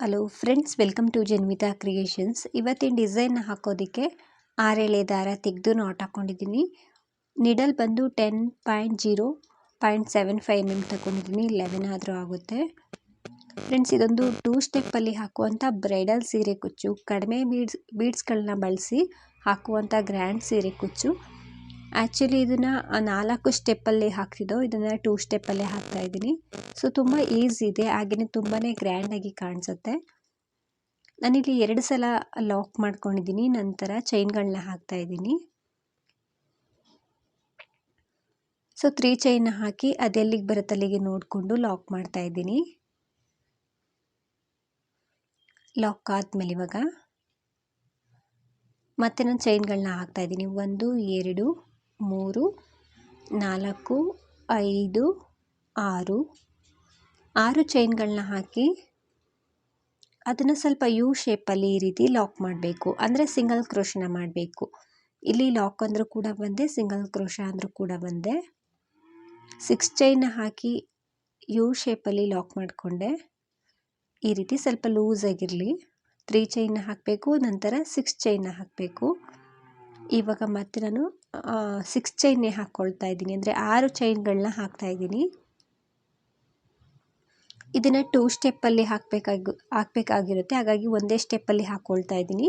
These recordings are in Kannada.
Hello friends welcome to Janvita creations ಇವತ್ತಿನ ಡಿಸೈನ್ ಹಾಕೋದಕ್ಕೆ ಆರೆಳೆ ದಾರ ತೆಗೆದು ನಾಟ್ ಹಾಕ್ಕೊಂಡಿದ್ದೀನಿ ನಿಡಲ್ ಬಂದು ten point zero point seven five M M ತಗೊಂಡಿದ್ದೀನಿ ಲೆವೆನ್ ಆದರೂ ಆಗುತ್ತೆ. ಫ್ರೆಂಡ್ಸ್ ಇದೊಂದು ಟೂ ಸ್ಟೆಪ್ಪಲ್ಲಿ ಹಾಕುವಂಥ ಬ್ರೈಡಲ್ ಸೀರೆ ಕುಚ್ಚು. ಕಡಿಮೆ ಬೀಡ್ಸ್ ಬೀಡ್ಸ್ಗಳನ್ನ ಬಳಸಿ ಹಾಕುವಂಥ ಗ್ರ್ಯಾಂಡ್ ಸೀರೆ ಕುಚ್ಚು. ಆ್ಯಕ್ಚುಲಿ ಇದನ್ನು ನಾಲ್ಕು ಸ್ಟೆಪ್ಪಲ್ಲಿ ಹಾಕ್ತಿದ್ದೋ, ಇದನ್ನು ಟೂ ಸ್ಟೆಪ್ಪಲ್ಲೇ ಹಾಕ್ತಾ ಇದ್ದೀನಿ. ಸೊ ತುಂಬ ಈಸಿ ಇದೆ. ಹಾಗೆಯೇ ತುಂಬಾ ಗ್ರ್ಯಾಂಡಾಗಿ ಕಾಣಿಸುತ್ತೆ. ನಾನಿಲ್ಲಿ ಎರಡು ಸಲ ಲಾಕ್ ಮಾಡ್ಕೊಂಡಿದ್ದೀನಿ. ನಂತರ ಚೈನ್ಗಳನ್ನ ಹಾಕ್ತಾ ಇದ್ದೀನಿ. ಸೊ ತ್ರೀ ಚೈನ್ ಹಾಕಿ ಅದೆಲ್ಲಿಗೆ ಬರುತ್ತಲ್ಲಿಗೆ ನೋಡಿಕೊಂಡು ಲಾಕ್ ಮಾಡ್ತಾ ಇದ್ದೀನಿ. ಲಾಕ್ ಆದಮೇಲೆ ಇವಾಗ ಮತ್ತೆ ನಾನು ಚೈನ್ಗಳನ್ನ ಹಾಕ್ತಾ ಇದ್ದೀನಿ. ಒಂದು, ಎರಡು ಮೂರು, ನಾಲ್ಕು, ಐದು, ಆರು. ಆರು ಚೈನ್ಗಳನ್ನ ಹಾಕಿ ಅದನ್ನು ಸ್ವಲ್ಪ ಯು ಶೇಪಲ್ಲಿ ಈ ರೀತಿ ಲಾಕ್ ಮಾಡಬೇಕು. ಅಂದರೆ ಸಿಂಗಲ್ ಕ್ರೋಶನ ಮಾಡಬೇಕು. ಇಲ್ಲಿ ಲಾಕ್ ಅಂದರೂ ಕೂಡ ಬಂದೆ, ಸಿಂಗಲ್ ಕ್ರೋಶ ಅಂದರೂ ಕೂಡ ಬಂದೆ. ಸಿಕ್ಸ್ ಚೈನ್ ಹಾಕಿ ಯು ಶೇಪಲ್ಲಿ ಲಾಕ್ ಮಾಡಿಕೊಂಡೆ. ಈ ರೀತಿ ಸ್ವಲ್ಪ ಲೂಸ್ ಆಗಿರಲಿ. ತ್ರೀ ಚೈನ್ ಹಾಕಬೇಕು, ನಂತರ ಸಿಕ್ಸ್ ಚೈನ್ನ ಹಾಕಬೇಕು. ಇವಾಗ ಮತ್ತೆ ನಾನು ಸಿಕ್ಸ್ ಚೈನ್ನೇ ಹಾಕ್ಕೊಳ್ತಾ ಇದ್ದೀನಿ. ಅಂದರೆ ಆರು ಚೈನ್ಗಳನ್ನ ಹಾಕ್ತಾ ಇದ್ದೀನಿ. ಇದನ್ನು ಟೂ ಸ್ಟೆಪ್ಪಲ್ಲಿ ಹಾಕಬೇಕಾಗಿ, ಹಾಕಬೇಕಾಗಿರುತ್ತೆ. ಹಾಗಾಗಿ ಒಂದೇ ಸ್ಟೆಪ್ಪಲ್ಲಿ ಹಾಕ್ಕೊಳ್ತಾ ಇದ್ದೀನಿ.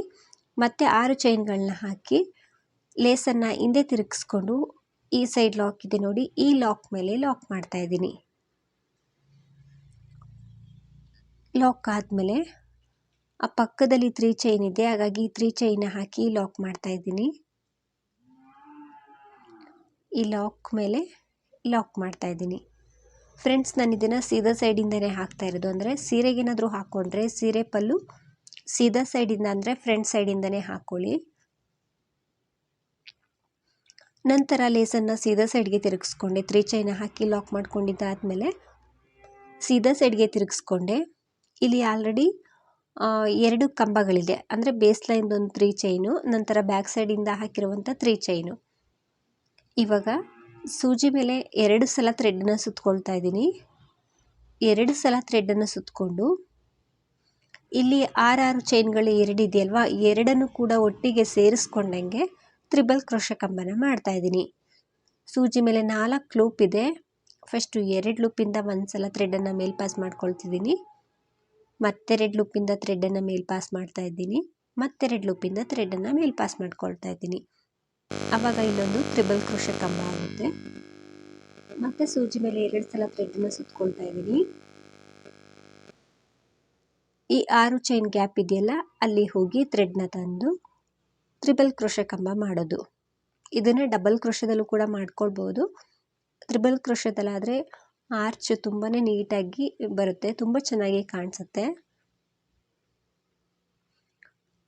ಮತ್ತು ಆರು ಚೈನ್ಗಳನ್ನ ಹಾಕಿ ಲೇಸನ್ನು ಹಿಂದೆ ತಿರುಗಿಸ್ಕೊಂಡು ಈ ಸೈಡ್ ಲಾಕ್ ಇದೆ ನೋಡಿ, ಈ ಲಾಕ್ ಮೇಲೆ ಲಾಕ್ ಮಾಡ್ತಾ ಇದ್ದೀನಿ. ಲಾಕ್ ಆದಮೇಲೆ ಆ ಪಕ್ಕದಲ್ಲಿ ತ್ರೀ ಚೈನ್ ಇದೆ. ಹಾಗಾಗಿ ತ್ರೀ ಚೈನ ಹಾಕಿ ಲಾಕ್ ಮಾಡ್ತಾ ಇದ್ದೀನಿ. ಈ ಲಾಕ್ ಮೇಲೆ ಲಾಕ್ ಮಾಡ್ತಾ ಇದ್ದೀನಿ. ಫ್ರೆಂಡ್ಸ್ ನಾನು ಇದನ್ನು ಸೀದಾ ಸೈಡಿಂದನೇ ಹಾಕ್ತಾ ಇರೋದು. ಅಂದರೆ ಸೀರೆಗೇನಾದರೂ ಹಾಕ್ಕೊಂಡ್ರೆ ಸೀರೆ ಪಲ್ಲು ಸೀದಾ ಸೈಡಿಂದ ಅಂದರೆ ಫ್ರಂಟ್ ಸೈಡಿಂದನೇ ಹಾಕ್ಕೊಳ್ಳಿ ನಂತರ ಲೇಸನ್ನು ಸೀದಾ ಸೈಡ್ಗೆ ತಿರುಗಿಸ್ಕೊಂಡೆ. ತ್ರೀ ಚೈನ ಹಾಕಿ ಲಾಕ್ ಮಾಡ್ಕೊಂಡಿದ್ದಾದಮೇಲೆ ಸೀದಾ ಸೈಡ್ಗೆ ತಿರುಗಿಸ್ಕೊಂಡೆ. ಇಲ್ಲಿ ಆಲ್ರೆಡಿ ಎರಡು ಕಂಬಗಳಿದೆ. ಅಂದರೆ ಬೇಸ್ ಲೈನ್ದೊಂದು ತ್ರೀ ಚೈನು ನಂತರ ಬ್ಯಾಕ್ ಸೈಡಿಂದ ಹಾಕಿರುವಂಥ ತ್ರೀ ಚೈನು ಇವಾಗ ಸೂಜಿ ಮೇಲೆ ಎರಡು ಸಲ ಥ್ರೆಡ್ನ ಸುತ್ಕೊಳ್ತಾ ಇದ್ದೀನಿ. ಎರಡು ಸಲ ಥ್ರೆಡ್ಡನ್ನು ಸುತ್ತಕೊಂಡು ಇಲ್ಲಿ ಆರಾರು ಚೈನ್ಗಳು ಎರಡು ಇದೆಯಲ್ವಾ? ಎರಡನ್ನು ಕೂಡ ಒಟ್ಟಿಗೆ ಸೇರಿಸ್ಕೊಂಡಂಗೆ ತ್ರಿಬಲ್ ಕ್ರೋಶ ಕಂಬನ ಮಾಡ್ತಾ ಇದ್ದೀನಿ. ಸೂಜಿ ಮೇಲೆ ನಾಲ್ಕು ಲೂಪ್ ಇದೆ. ಫಸ್ಟು ಎರಡು ಲೂಪಿಂದ ಒಂದು ಸಲ ಥ್ರೆಡನ್ನು ಮೇಲ್ ಪಾಸ್ ಮಾಡ್ಕೊಳ್ತಿದ್ದೀನಿ. ಮತ್ತೆರಡು ಲೂಪಿಂದ ಮೇಲ್ ಪಾಸ್ ಮಾಡ್ತಾ ಇದ್ದೀನಿ. ಮತ್ತೆರಡು ಲೂಪಿಂದ ಮೇಲ್ ಪಾಸ್ ಮಾಡ್ಕೊಳ್ತಾ ಇದ್ದೀನಿ. ಆವಾಗ ಇಲ್ಲೊಂದು ತ್ರಿಬಲ್ ಕ್ರೋಶ ಕಂಬ ಆಗುತ್ತೆ. ಮತ್ತೆ ಸೂಜಿ ಮೇಲೆ ಎರಡು ಸಲ ಥ್ರೆಡ್ನ ಸುತ್ಕೊಳ್ತಾ ಇದ್ದೀನಿ. ಈ ಆರು ಚೈನ್ ಗ್ಯಾಪ್ ಇದೆಯಲ್ಲ, ಅಲ್ಲಿ ಹೋಗಿ ಥ್ರೆಡ್ನ ತಂದು ತ್ರಿಬಲ್ ಕ್ರೋಶ ಕಂಬ ಮಾಡೋದು. ಇದನ್ನು ಡಬಲ್ ಕ್ರೋಶದಲ್ಲೂ ಕೂಡ ಮಾಡ್ಕೊಳ್ಬೋದು. ತ್ರಿಬಲ್ ಕ್ರೋಶದಲ್ಲಾದರೆ ಆರ್ಚ್ ತುಂಬಾ ನೀಟಾಗಿ ಬರುತ್ತೆ, ತುಂಬ ಚೆನ್ನಾಗಿ ಕಾಣಿಸುತ್ತೆ.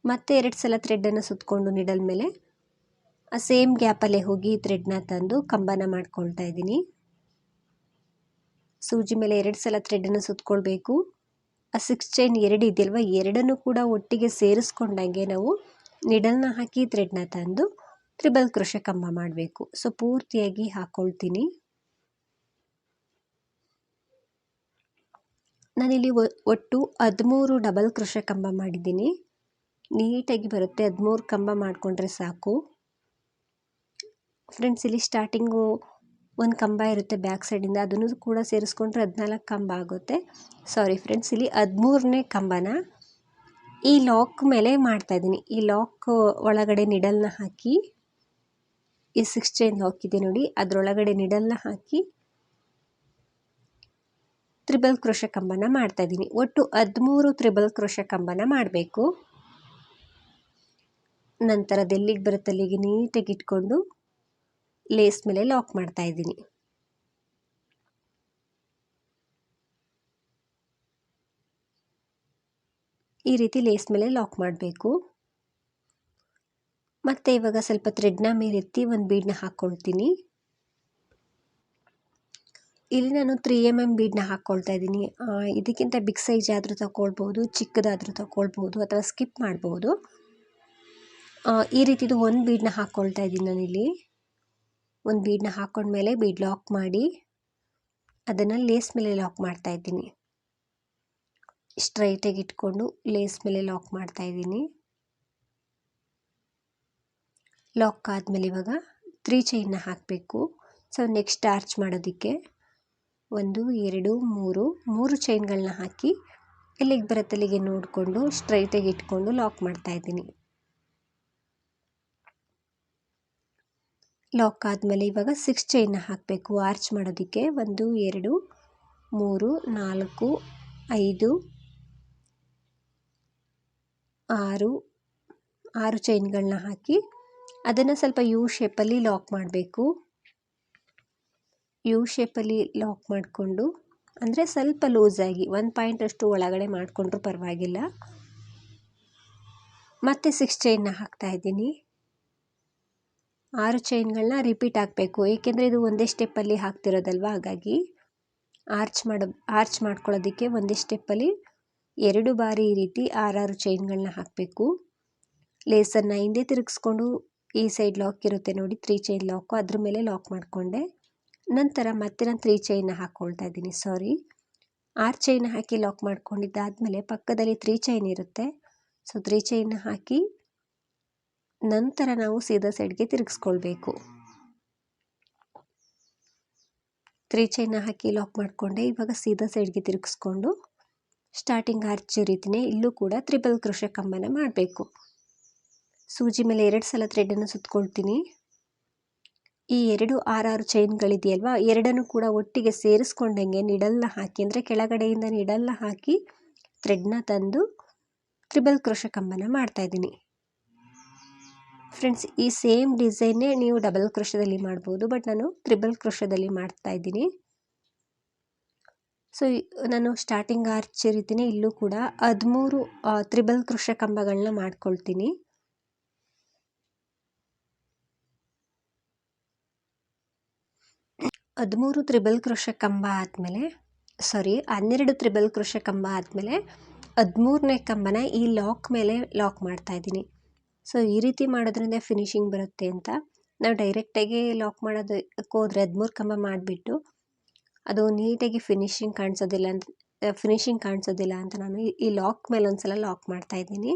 ಮತ್ತೆ ಎರಡು ಸಲ ಥ್ರೆಡ್ಡನ್ನು ಸುತ್ತಕೊಂಡು ನಿಡಲ್ ಮೇಲೆ ಆ ಸೇಮ್ ಗ್ಯಾಪಲ್ಲೇ ಹೋಗಿ ಥ್ರೆಡ್ನ ತಂದು ಕಂಬನ ಮಾಡ್ಕೊಳ್ತಾ ಇದ್ದೀನಿ. ಸೂಜಿ ಮೇಲೆ ಎರಡು ಸಲ ಥ್ರೆಡನ್ನು ಸುತ್ತಕೊಳ್ಬೇಕು ಆ ಸಿಕ್ಸ್ ಚೈನ್ ಎರಡು ಇದೆಯಲ್ವ? ಎರಡನ್ನು ಕೂಡ ಒಟ್ಟಿಗೆ ಸೇರಿಸ್ಕೊಂಡಂಗೆ ನಾವು ನಿಡಲ್ನ ಹಾಕಿ ಥ್ರೆಡ್ನ ತಂದು ತ್ರಿಬಲ್ ಕೃಷ ಕಂಬ ಮಾಡಬೇಕು. ಸೊ ಪೂರ್ತಿಯಾಗಿ ಹಾಕ್ಕೊಳ್ತೀನಿ ನಾನಿಲ್ಲಿ ಒಟ್ಟು ಹದಿಮೂರು ಡಬಲ್ ಕೃಷ ಕಂಬ ಮಾಡಿದ್ದೀನಿ. ನೀಟಾಗಿ ಬರುತ್ತೆ. ಹದಿಮೂರು ಕಂಬ ಮಾಡಿಕೊಂಡ್ರೆ ಸಾಕು. ಫ್ರೆಂಡ್ಸ್, ಇಲ್ಲಿ ಸ್ಟಾರ್ಟಿಂಗು ಒಂದು ಕಂಬ ಇರುತ್ತೆ ಬ್ಯಾಕ್ ಸೈಡಿಂದ. ಅದನ್ನು ಕೂಡ ಸೇರಿಸ್ಕೊಂಡ್ರೆ ಹದಿನಾಲ್ಕು ಕಂಬ ಆಗುತ್ತೆ. ಸಾರಿ ಫ್ರೆಂಡ್ಸ್, ಇಲ್ಲಿ ಹದಿಮೂರನೇ ಕಂಬನ ಈ ಲಾಕ್ ಮೇಲೆ ಮಾಡ್ತಾಯಿದ್ದೀನಿ ಈ ಲಾಕ್ ಒಳಗಡೆ ನಿಡಲ್ನ ಹಾಕಿ, ಈ ಸಿಕ್ಸ್ ಚೈನ್ ಲಾಕ್ ಇದೆ ನೋಡಿ, ಅದರೊಳಗಡೆ ನಿಡಲ್ನ ಹಾಕಿ ತ್ರಿಬಲ್ ಕ್ರೋಶ ಕಂಬನ ಮಾಡ್ತಾ ಇದ್ದೀನಿ. ಒಟ್ಟು ಹದಿಮೂರು ತ್ರಿಬಲ್ ಕ್ರೋಶ ಕಂಬನ ಮಾಡಬೇಕು. ನಂತರ ಎಲ್ಲಿಗೆ ಬರುತ್ತೆ ಅಲ್ಲಿಗೆ ನೀಟಾಗಿ ಇಟ್ಕೊಂಡು ಲೇಸ್ ಮೇಲೆ ಲಾಕ್ ಮಾಡ್ತಾ ಇದ್ದೀನಿ. ಈ ರೀತಿ ಲೇಸ್ ಮೇಲೆ ಲಾಕ್ ಮಾಡಬೇಕು. ಮತ್ತು ಇವಾಗ ಸ್ವಲ್ಪ ಥ್ರೆಡ್ನ ಮೇಲೆತ್ತಿ ಒಂದು ಬೀಡನ್ನ ಹಾಕ್ಕೊಳ್ತೀನಿ ಇಲ್ಲಿ ನಾನು ತ್ರೀ ಎಂ ಎಂ ಬೀಡನ್ನ ಹಾಕ್ಕೊಳ್ತಾ ಇದ್ದೀನಿ. ಇದಕ್ಕಿಂತ ಬಿಗ್ ಸೈಜ್ ಆದರೂ ತಗೊಳ್ಬೋದು ಚಿಕ್ಕದಾದರೂ ತಗೊಳ್ಬೋದು ಅಥವಾ ಸ್ಕಿಪ್ ಮಾಡ್ಬೋದು. ಈ ರೀತಿದು ಒಂದು ಬೀಡನ್ನ ಹಾಕ್ಕೊಳ್ತಾ ಇದ್ದೀನಿ ನಾನಿಲ್ಲಿ. ಒಂದು ಬೀಡನ್ನ ಹಾಕೊಂಡ್ಮೇಲೆ ಬೀಡ್ ಲಾಕ್ ಮಾಡಿ ಅದನ್ನು ಲೇಸ್ ಮೇಲೆ ಲಾಕ್ ಮಾಡ್ತಾ ಇದ್ದೀನಿ. ಸ್ಟ್ರೈಟಾಗಿ ಇಟ್ಕೊಂಡು ಲೇಸ್ ಮೇಲೆ ಲಾಕ್ ಮಾಡ್ತಾ ಇದ್ದೀನಿ. ಲಾಕ್ ಆದಮೇಲೆ ಇವಾಗ ತ್ರೀ ಚೈನ್ನ ಹಾಕಬೇಕು. ಸೊ ನೆಕ್ಸ್ಟ್ ಆರ್ಚ್ ಮಾಡೋದಕ್ಕೆ ಒಂದು, ಎರಡು, ಮೂರು ಮೂರು ಚೈನ್ಗಳನ್ನ ಹಾಕಿ ಎಲ್ಲಿಗೆ ಬರುತ್ತೆ ಅಲ್ಲಿಗೆ ನೋಡಿಕೊಂಡು ಸ್ಟ್ರೈಟಾಗಿ ಇಟ್ಕೊಂಡು ಲಾಕ್ ಮಾಡ್ತಾ ಇದ್ದೀನಿ. ಲಾಕ್ ಆದಮೇಲೆ ಇವಾಗ ಸಿಕ್ಸ್ ಚೈನ್ನ ಹಾಕಬೇಕು. ಆರ್ಚ್ ಮಾಡೋದಕ್ಕೆ ಒಂದು, ಎರಡು, ಮೂರು, ನಾಲ್ಕು, ಐದು, ಆರು ಆರು ಚೈನ್ಗಳನ್ನ ಹಾಕಿ ಅದನ್ನು ಸ್ವಲ್ಪ ಯು ಶೇಪಲ್ಲಿ ಲಾಕ್ ಮಾಡಬೇಕು. ಯು ಶೇಪಲ್ಲಿ ಲಾಕ್ ಮಾಡಿಕೊಂಡು, ಅಂದರೆ ಸ್ವಲ್ಪ ಲೂಸಾಗಿ ಒಂದು ಪಾಯಿಂಟಷ್ಟು ಒಳಗಡೆ ಮಾಡಿಕೊಂಡ್ರೂ ಪರವಾಗಿಲ್ಲ. ಮತ್ತೆ ಸಿಕ್ಸ್ ಚೈನ್ನ ಹಾಕ್ತಾ ಇದ್ದೀನಿ. ಆರು ಚೈನ್ಗಳನ್ನ ರಿಪೀಟ್ ಹಾಕಬೇಕು. ಏಕೆಂದರೆ ಇದು ಒಂದೇ ಸ್ಟೆಪ್ಪಲ್ಲಿ ಹಾಕ್ತಿರೋದಲ್ವ? ಹಾಗಾಗಿ ಆರ್ಚ್ ಮಾಡೋ, ಆರ್ಚ್ ಮಾಡ್ಕೊಳ್ಳೋದಕ್ಕೆ ಒಂದೇ ಸ್ಟೆಪ್ಪಲ್ಲಿ ಎರಡು ಬಾರಿ ಈ ರೀತಿ ಆರಾರು ಚೈನ್ಗಳನ್ನ ಹಾಕಬೇಕು. ಲೇಸನ್ನ ಹಿಂದೆ ತಿರುಗಿಸ್ಕೊಂಡು ಈ ಸೈಡ್ ಲಾಕ್ ಇರುತ್ತೆ ನೋಡಿ, ತ್ರೀ ಚೈನ್ ಲಾಕು. ಅದ್ರ ಮೇಲೆ ಲಾಕ್ ಮಾಡಿಕೊಂಡೆ. ನಂತರ ಮತ್ತೆ ನಾನು ತ್ರೀ ಚೈನ್ನ ಹಾಕ್ಕೊಳ್ತಾ ಇದ್ದೀನಿ. ಸಾರಿ. ಆರು ಚೈನ್ ಹಾಕಿ ಲಾಕ್ ಮಾಡ್ಕೊಂಡಿದ್ದಾದಮೇಲೆ ಪಕ್ಕದಲ್ಲಿ ತ್ರೀ ಚೈನ್ ಇರುತ್ತೆ. ಸೊ, ತ್ರೀ ಚೈನ್ ಹಾಕಿ ನಂತರ ನಾವು ಸೀದಾ ಸೈಡ್ಗೆ ತಿರುಗಿಸ್ಕೊಳ್ಬೇಕು. ತ್ರೀ ಚೈನ ಹಾಕಿ ಲಾಕ್ ಮಾಡಿಕೊಂಡೆ, ಇವಾಗ ಸೀದಾ ಸೈಡ್ಗೆ ತಿರುಗಿಸ್ಕೊಂಡು ಸ್ಟಾರ್ಟಿಂಗ್ ಆರ್ಚ್ ರೀತಿಯೇ ಇಲ್ಲೂ ಕೂಡ ತ್ರಿಬಲ್ ಕೃಷ ಕಂಬನ ಮಾಡಬೇಕು. ಸೂಜಿ ಮೇಲೆ ಎರಡು ಸಲ ಥ್ರೆಡನ್ನು ಸುತ್ತಕೊಳ್ತೀನಿ ಈ ಎರಡು ಆರಾರು ಚೈನ್ಗಳಿದೆಯಲ್ವ ಎರಡನ್ನು ಕೂಡ ಒಟ್ಟಿಗೆ ಸೇರಿಸ್ಕೊಂಡಂಗೆ ನಿಡಲ್ನ ಹಾಕಿ, ಅಂದರೆ ಕೆಳಗಡೆಯಿಂದ ನಿಡಲ್ನ ಹಾಕಿ ಥ್ರೆಡ್ನ ತಂದು ತ್ರಿಬಲ್ ಕೃಷ ಕಂಬನ ಮಾಡ್ತಾಯಿದ್ದೀನಿ ಫ್ರೆಂಡ್ಸ್ ಈ ಸೇಮ್ ಡಿಸೈನ್ನೇ ನೀವು ಡಬಲ್ ಕೃಷದಲ್ಲಿ ಮಾಡ್ಬೋದು ಬಟ್ ನಾನು ತ್ರಿಬಲ್ ಕೃಷದಲ್ಲಿ ಮಾಡ್ತಾ ಇದ್ದೀನಿ. ಸೊ ನಾನು ಸ್ಟಾರ್ಟಿಂಗ್ ಆರ್ಚ್ ರೀತಿಯೇ ಇಲ್ಲೂ ಕೂಡ ಹದಿಮೂರು ತ್ರಿಬಲ್ ಕೃಷ ಕಂಬಗಳನ್ನ ಮಾಡ್ಕೊಳ್ತೀನಿ. ಹದಿಮೂರು ತ್ರಿಬಲ್ ಕೃಷ ಕಂಬ ಆದಮೇಲೆ ಸಾರಿ ಹನ್ನೆರಡು ತ್ರಿಬಲ್ ಕೃಷ ಕಂಬ ಆದಮೇಲೆ ಹದಿಮೂರನೇ ಕಂಬನ ಈ ಲಾಕ್ ಮೇಲೆ ಲಾಕ್ ಮಾಡ್ತಾ ಇದ್ದೀನಿ. ಸೊ, ಈ ರೀತಿ ಮಾಡೋದ್ರಿಂದ ಫಿನಿಶಿಂಗ್ ಬರುತ್ತೆ ಅಂತ. ನಾವು ಡೈರೆಕ್ಟಾಗಿ ಲಾಕ್ ಮಾಡೋದಕ್ಕೆ ಹೋದ್ರೆ ಹದಿಮೂರು ಕಂಬ ಮಾಡಿಬಿಟ್ಟು, ಅದು ನೀಟಾಗಿ ಫಿನಿಶಿಂಗ್ ಕಾಣಿಸೋದಿಲ್ಲ ಅಂತ ಫಿನಿಶಿಂಗ್ ಕಾಣಿಸೋದಿಲ್ಲ ಅಂತ ನಾನು ಈ ಲಾಕ್ ಮೇಲೆ ಒಂದು ಸಲ ಲಾಕ್ ಮಾಡ್ತಾ ಇದ್ದೀನಿ.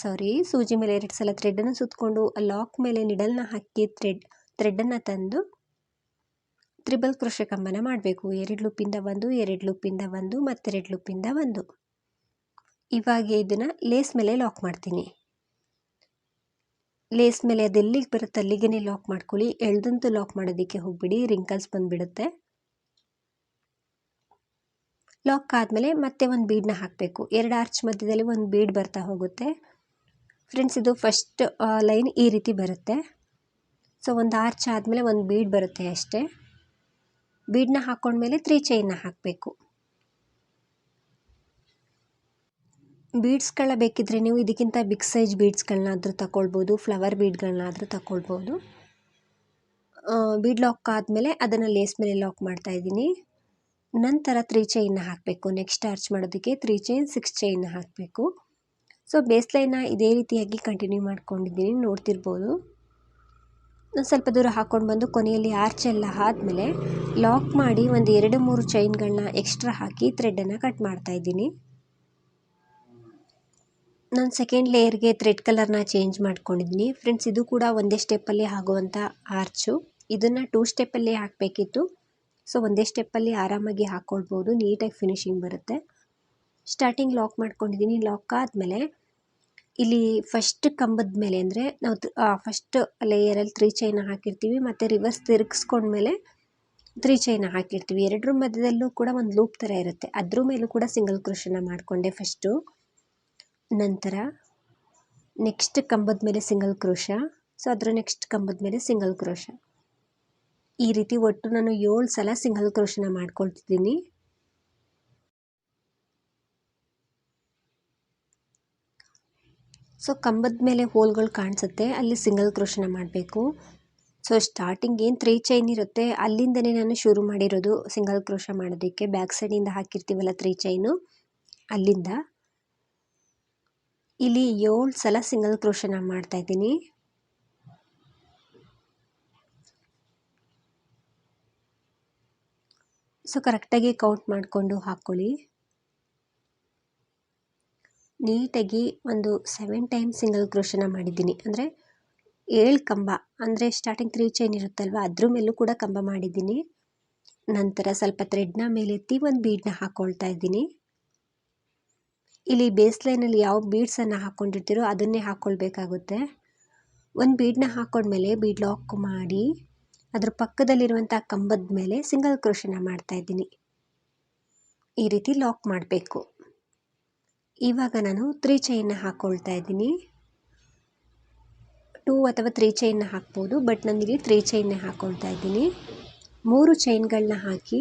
ಸಾರಿ ಸೂಜಿ ಮೇಲೆ ಎರಡು ಸಲ ಥ್ರೆಡನ್ನು ಸುತ್ತಕೊಂಡು ಆ ಲಾಕ್ ಮೇಲೆ ನಿಡಲ್ನ ಹಾಕಿ ಥ್ರೆಡ್ ಥ್ರೆಡನ್ನು ತಂದು ತ್ರಿಬಲ್ ಕೃಷಿ ಕಂಬನ ಮಾಡಬೇಕು. ಎರಡು ಲೂಪಿಂದ ಒಂದು, ಎರಡು ಲೂಪಿಂದ ಒಂದು, ಮತ್ತೆರಡು ಲೂಪಿಂದ ಒಂದು. ಇವಾಗ ಇದನ್ನು ಲೇಸ್ ಮೇಲೆ ಲಾಕ್ ಮಾಡ್ತೀನಿ. ಲೇಸ್ ಮೇಲೆ ಅದು ಎಲ್ಲಿಗೆ ಬರುತ್ತೆ ಅಲ್ಲಿಗೆ ಲಾಕ್ ಮಾಡ್ಕೊಳ್ಳಿ. ಎಳ್ದಂತೂ ಲಾಕ್ ಮಾಡೋದಕ್ಕೆ ಹೋಗ್ಬಿಡಿ. ರಿಂಕಲ್ಸ್ ಬಂದುಬಿಡುತ್ತೆ. ಲಾಕ್ ಆದಮೇಲೆ ಮತ್ತೆ ಒಂದು ಬೀಡನ್ನ ಹಾಕಬೇಕು. ಎರಡು ಆರ್ಚ್ ಮಧ್ಯದಲ್ಲಿ ಒಂದು ಬೀಡ್ ಬರ್ತಾ ಹೋಗುತ್ತೆ. ಫ್ರೆಂಡ್ಸ್ ಇದು ಫಸ್ಟ್ ಲೈನ್ ಈ ರೀತಿ ಬರುತ್ತೆ. ಸೊ ಒಂದು ಆರ್ಚ್ ಆದಮೇಲೆ ಒಂದು ಬೀಡ್ ಬರುತ್ತೆ ಅಷ್ಟೇ. ಬೀಡನ್ನ ಹಾಕ್ಕೊಂಡ್ಮೇಲೆ ತ್ರೀ ಚೈನ್ನ ಹಾಕಬೇಕು. ಬೀಡ್ಸ್ಗಳ ಬೇಕಿದ್ರೆ ನೀವು ಇದಕ್ಕಿಂತ ಬಿಗ್ ಸೈಜ್ ಬೀಡ್ಸ್ಗಳನ್ನಾದರೂ ತಗೊಳ್ಬೋದು ಫ್ಲವರ್ ಬೀಡ್ಗಳನ್ನಾದರೂ ತಗೊಳ್ಬೋದು ಬೀಡ್ ಲಾಕ್ ಆದಮೇಲೆ ಅದನ್ನು ಲೇಸ್ ಮೇಲೆ ಲಾಕ್ ಮಾಡ್ತಾ ಇದ್ದೀನಿ. ನಂತರ ತ್ರೀ ಚೈನ್ನ ಹಾಕಬೇಕು. ನೆಕ್ಸ್ಟ್ ಆರ್ಚ್ ಮಾಡೋದಕ್ಕೆ ತ್ರೀ ಚೈನ್ ಸಿಕ್ಸ್ ಚೈನ್ನ ಹಾಕಬೇಕು. ಸೊ ಬೇಸ್ ಲೈನ್ನ ಇದೇ ರೀತಿಯಾಗಿ ಕಂಟಿನ್ಯೂ ಮಾಡ್ಕೊಂಡಿದ್ದೀನಿ. ನೋಡ್ತಿರ್ಬೋದು. ನಾನು ಸ್ವಲ್ಪ ದೂರ ಹಾಕ್ಕೊಂಡು ಬಂದು ಕೊನೆಯಲ್ಲಿ ಆರ್ಚ್ ಎಲ್ಲ ಆದಮೇಲೆ ಲಾಕ್ ಮಾಡಿ ಒಂದು ಎರಡು ಮೂರು ಚೈನ್ಗಳನ್ನ ಎಕ್ಸ್ಟ್ರಾ ಹಾಕಿ ಥ್ರೆಡ್ಡನ್ನು ಕಟ್ ಮಾಡ್ತಾ ಇದ್ದೀನಿ. ನಾನು ಸೆಕೆಂಡ್ ಲೇಯರ್ಗೆ ಥ್ರೆಡ್ ಕಲರ್ನ ಚೇಂಜ್ ಮಾಡ್ಕೊಂಡಿದ್ದೀನಿ ಫ್ರೆಂಡ್ಸ್ ಇದು ಕೂಡ ಒಂದೇ ಸ್ಟೆಪ್ಪಲ್ಲಿ ಆಗುವಂಥ ಆರ್ಚು ಇದನ್ನು ಟೂ ಸ್ಟೆಪ್ಪಲ್ಲಿ ಹಾಕಬೇಕಿತ್ತು. ಸೊ ಒಂದೇ ಸ್ಟೆಪ್ಪಲ್ಲಿ ಆರಾಮಾಗಿ ಹಾಕ್ಕೊಳ್ಬೋದು ನೀಟಾಗಿ ಫಿನಿಶಿಂಗ್ ಬರುತ್ತೆ. ಸ್ಟಾರ್ಟಿಂಗ್ ಲಾಕ್ ಮಾಡ್ಕೊಂಡಿದ್ದೀನಿ ಲಾಕ್ ಆದಮೇಲೆ ಇಲ್ಲಿ ಫಸ್ಟ್ ಕಂಬದ ಮೇಲೆ ಅಂದರೆ ನಾವು ಫಸ್ಟ್ ಲೇಯರಲ್ಲಿ ತ್ರೀ ಚೈನ ಹಾಕಿರ್ತೀವಿ. ಮತ್ತು ರಿವರ್ಸ್ ತಿರುಗಿಸ್ಕೊಂಡ್ಮೇಲೆ ತ್ರೀ ಚೈನ ಹಾಕಿರ್ತೀವಿ. ಎರಡರ ಮಧ್ಯದಲ್ಲೂ ಕೂಡ ಒಂದು ಲೂಪ್ ಥರ ಇರುತ್ತೆ. ಅದ್ರ ಮೇಲೂ ಕೂಡ ಸಿಂಗಲ್ ಕ್ರೋಶನ ಮಾಡಿಕೊಂಡೆ ಫಸ್ಟು ನಂತರ ನೆಕ್ಸ್ಟ್ ಕಂಬದ ಮೇಲೆ ಸಿಂಗಲ್ ಕ್ರೋಶ. ಸೊ ಅದರ ನೆಕ್ಸ್ಟ್ ಕಂಬದ ಮೇಲೆ ಸಿಂಗಲ್ ಕ್ರೋಶ. ಈ ರೀತಿ ಒಟ್ಟು ನಾನು ಏಳು ಸಲ ಸಿಂಗಲ್ ಕ್ರೋಶನ ಮಾಡ್ಕೊಳ್ತಿದ್ದೀನಿ. ಸೊ ಕಂಬದ ಮೇಲೆ ಹೋಲ್ಗಳು ಕಾಣಿಸುತ್ತೆ. ಅಲ್ಲಿ ಸಿಂಗಲ್ ಕ್ರೋಶನ ಮಾಡಬೇಕು. ಸೊ ಸ್ಟಾರ್ಟಿಂಗ್ ಏನು ತ್ರೀ ಚೈನ್ ಇರುತ್ತೆ, ಅಲ್ಲಿಂದನೇ ನಾನು ಶುರು ಮಾಡಿರೋದು ಸಿಂಗಲ್ ಕ್ರೋಶ ಮಾಡೋದಕ್ಕೆ. ಬ್ಯಾಕ್ ಸೈಡಿಂದ ಹಾಕಿರ್ತೀವಲ್ಲ ತ್ರೀ ಚೈನು ಅಲ್ಲಿಂದ. ಇಲ್ಲಿ ಏಳು ಸಲ ಸಿಂಗಲ್ ಕ್ರೋಶನ ಮಾಡ್ತಾ ಇದ್ದೀನಿ. ಸೊ ಕರೆಕ್ಟಾಗಿ ಕೌಂಟ್ ಮಾಡಿಕೊಂಡು ಹಾಕ್ಕೊಳ್ಳಿ. ನೀಟಾಗಿ ಒಂದು ಸೆವೆನ್ ಟೈಮ್ ಸಿಂಗಲ್ ಕ್ರೋಶನ ಮಾಡಿದ್ದೀನಿ. ಅಂದರೆ ಏಳು ಕಂಬ, ಅಂದರೆ ಸ್ಟಾರ್ಟಿಂಗ್ ತ್ರೀ ಚೈನ್ ಇರುತ್ತಲ್ವ, ಅದ್ರ ಮೇಲೂ ಕೂಡ ಕಂಬ ಮಾಡಿದ್ದೀನಿ. ನಂತರ ಸ್ವಲ್ಪ ಥ್ರೆಡ್ನ ಮೇಲೆತ್ತಿ ಒಂದು ಬೀಡನ್ನ ಹಾಕ್ಕೊಳ್ತಾ ಇದ್ದೀನಿ. ಇಲ್ಲಿ ಬೇಸ್ ಲೈನಲ್ಲಿ ಯಾವ ಬೀಡ್ಸನ್ನು ಹಾಕ್ಕೊಂಡಿರ್ತೀರೋ ಅದನ್ನೇ ಹಾಕ್ಕೊಳ್ಬೇಕಾಗುತ್ತೆ ಒಂದು ಬೀಡನ್ನ ಹಾಕ್ಕೊಂಡ್ಮೇಲೆ ಬೀಡ್ ಲಾಕ್ ಮಾಡಿ, ಅದ್ರ ಪಕ್ಕದಲ್ಲಿರುವಂಥ ಕಂಬದ ಮೇಲೆ ಸಿಂಗಲ್ ಕ್ರೋಶನ ಮಾಡ್ತಾ ಇದ್ದೀನಿ. ಈ ರೀತಿ ಲಾಕ್ ಮಾಡಬೇಕು. ಇವಾಗ ನಾನು ತ್ರೀ ಚೈನ್ನ ಹಾಕ್ಕೊಳ್ತಾ ಇದ್ದೀನಿ. ಟೂ ಅಥವಾ ತ್ರೀ ಚೈನ್ನ ಹಾಕ್ಬೋದು ಬಟ್ ನನಗೆ ತ್ರೀ ಚೈನ್ನೇ ಹಾಕ್ಕೊಳ್ತಾ ಇದ್ದೀನಿ. ಮೂರು ಚೈನ್ಗಳನ್ನ ಹಾಕಿ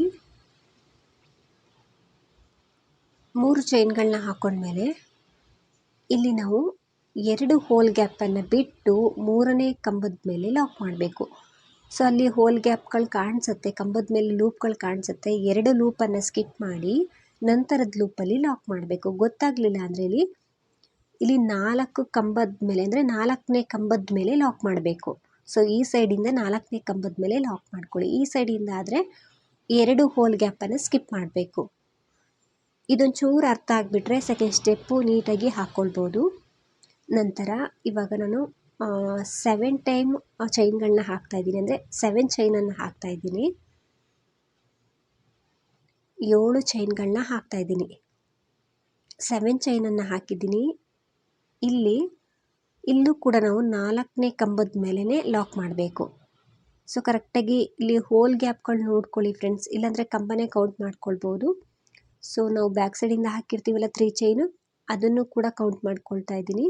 ಮೂರು ಚೈನ್ಗಳನ್ನ ಹಾಕೊಂಡ್ಮೇಲೆ ಇಲ್ಲಿ ನಾವು ಎರಡು ಹೋಲ್ ಗ್ಯಾಪನ್ನು ಬಿಟ್ಟು ಮೂರನೇ ಕಂಬದ ಮೇಲೆ ಲಾಕ್ ಮಾಡಬೇಕು. ಸೊ, ಅಲ್ಲಿ ಹೋಲ್ ಗ್ಯಾಪ್ಗಳು ಕಾಣಿಸುತ್ತೆ, ಕಂಬದ ಮೇಲೆ ಲೂಪ್ಗಳು ಕಾಣಿಸುತ್ತೆ. ಎರಡು ಲೂಪನ್ನು ಸ್ಕಿಪ್ ಮಾಡಿ ನಂತರದ ಲೂಪಲ್ಲಿ ಲಾಕ್ ಮಾಡಬೇಕು. ಗೊತ್ತಾಗಲಿಲ್ಲ ಅಂದರೆ ಇಲ್ಲಿ ಇಲ್ಲಿ ನಾಲ್ಕು ಕಂಬದ ಮೇಲೆ, ಅಂದರೆ ನಾಲ್ಕನೇ ಕಂಬದ ಮೇಲೆ ಲಾಕ್ ಮಾಡಬೇಕು. ಸೊ, ಈ ಸೈಡಿಂದ ನಾಲ್ಕನೇ ಕಂಬದ ಮೇಲೆ ಲಾಕ್ ಮಾಡ್ಕೊಳ್ಳಿ. ಈ ಸೈಡಿಂದ ಆದರೆ ಎರಡು ಹೋಲ್ ಗ್ಯಾಪನ್ನು ಸ್ಕಿಪ್ ಮಾಡಬೇಕು. ಇದೊಂದು ಚೂರು ಅರ್ಥ ಆಗಿಬಿಟ್ರೆ ಸೆಕೆಂಡ್ ಸ್ಟೆಪ್ಪು ನೀಟಾಗಿ ಹಾಕ್ಕೊಳ್ಬೋದು ನಂತರ ಇವಾಗ ನಾನು ಸೆವೆನ್ ಟೈಮ್ ಚೈನ್ಗಳನ್ನ ಹಾಕ್ತಾಯಿದ್ದೀನಿ ಅಂದರೆ ಸೆವೆನ್ ಚೈನನ್ನು ಹಾಕ್ತಾಯಿದ್ದೀನಿ ಏಳು ಚೈನ್ಗಳನ್ನ ಹಾಕ್ತಾಯಿದ್ದೀನಿ ಸೆವೆನ್ ಚೈನನ್ನು ಹಾಕಿದ್ದೀನಿ. ಇಲ್ಲಿ, ಇಲ್ಲೂ ಕೂಡ ನಾವು ನಾಲ್ಕನೇ ಕಂಬದ ಮೇಲೇ ಲಾಕ್ ಮಾಡಬೇಕು. ಸೊ ಕರೆಕ್ಟಾಗಿ ಇಲ್ಲಿ ಹೋಲ್ ಗ್ಯಾಪ್ಗಳು ನೋಡ್ಕೊಳ್ಳಿ ಫ್ರೆಂಡ್ಸ್ ಇಲ್ಲಾಂದರೆ ಕಂಬನೇ ಕೌಂಟ್ ಮಾಡ್ಕೊಳ್ಬೋದು. ಸೊ ನಾವು ಬ್ಯಾಕ್ ಸೈಡಿಂದ ಹಾಕಿರ್ತೀವಲ್ಲ ತ್ರೀ ಚೈನು ಅದನ್ನು ಕೂಡ ಕೌಂಟ್ ಮಾಡ್ಕೊಳ್ತಾ ಇದ್ದೀನಿ.